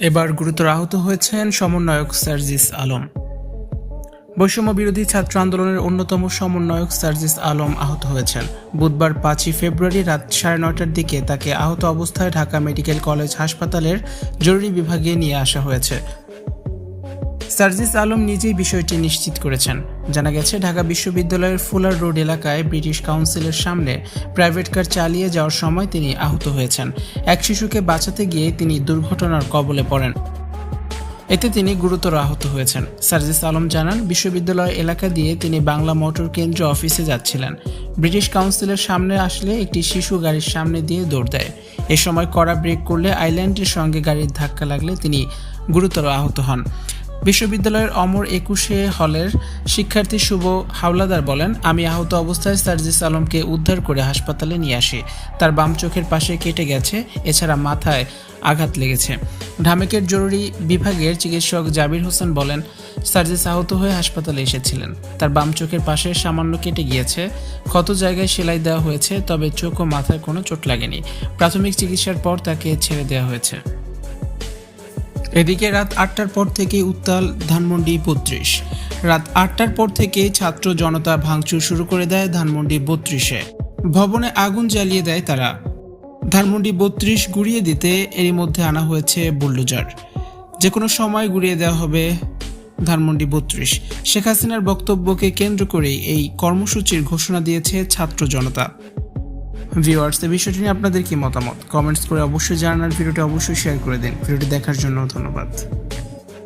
এবার গুরুতর আহত হয়েছেন সমন্বয়ক সার্জিস আলম। বৈষম্য বিরোধী ছাত্র আন্দোলনের অন্যতম সমন্বয়ক সার্জিস আলম আহত হয়েছেন। বুধবার পাঁচই ফেব্রুয়ারি রাত সাড়ে নয়টার দিকে তাকে আহত অবস্থায় ঢাকা মেডিকেল কলেজ হাসপাতালের জরুরি বিভাগে নিয়ে আসা হয়েছে। সার্জিস আলম নিজেই বিষয়টি নিশ্চিত করেছেন। জানা গেছে, ঢাকা বিশ্ববিদ্যালয়ের ফুলার রোড এলাকায় ব্রিটিশ কাউন্সিলের সামনে প্রাইভেট কার চালিয়ে যাওয়ার সময় তিনি আহত হয়েছেন। এক শিশুকে বাঁচাতে গিয়ে তিনি দুর্ঘটনার কবলে পড়েন। এতে তিনি গুরুতর আহত হয়েছেন। সার্জিস আলম জানান, বিশ্ববিদ্যালয় এলাকা দিয়ে তিনি বাংলা মোটর কেন্দ্র অফিসে যাচ্ছিলেন। ব্রিটিশ কাউন্সিলের সামনে আসলে একটি শিশু গাড়ির সামনে দিয়ে দৌড় দেয়। এ সময় কড়া ব্রেক করলে আইল্যান্ডের সঙ্গে গাড়ির ধাক্কা লাগলে তিনি গুরুতর আহত হন। বিশ্ববিদ্যালয়ের অমর একুশে হলের শিক্ষার্থী শুভ হাওলাদার বলেন, আমি আহত অবস্থায় সার্জিস আলমকে উদ্ধার করে হাসপাতালে নিয়ে আসি। তার বাম চোখের পাশে কেটে গেছে, এছাড়া মাথায় আঘাত লেগেছে। ঢামেকের জরুরি বিভাগের চিকিৎসক জাবির হোসেন বলেন, সার্জিস আহত হয়ে হাসপাতালে এসেছিলেন। তার বাম চোখের পাশে সামান্য কেটে গিয়েছে। ক্ষত জায়গায় সেলাই দেওয়া হয়েছে, তবে চোখ ও মাথায় কোনো চোট লাগেনি। প্রাথমিক চিকিৎসার পর তাকে ছেড়ে দেওয়া হয়েছে। এদিকে রাত আটটার পর থেকে উত্তাল ধানমন্ডি বত্রিশ। রাত আটটার পর থেকে ছাত্র জনতা ভাঙচুর শুরু করে দেয় ধানমন্ডি বত্রিশে। ভবনে আগুন জ্বালিয়ে দেয় তারা। ধানমন্ডি বত্রিশ গুড়িয়ে দিতে এরই মধ্যে আনা হয়েছে বুলডোজার। যে কোনো সময় গুড়িয়ে দেওয়া হবে ধানমন্ডি বত্রিশ। শেখ হাসিনার বক্তব্যকে কেন্দ্র করেই এই কর্মসূচির ঘোষণা দিয়েছে ছাত্র জনতা। ভিউয়ার্স এই বিষয়টি নিয়ে আপনাদের কি মতামত? কমেন্টস করে অবশ্যই জানান আর ভিডিওটি অবশ্যই শেয়ার করে দিন। ভিডিওটি দেখার জন্য ধন্যবাদ।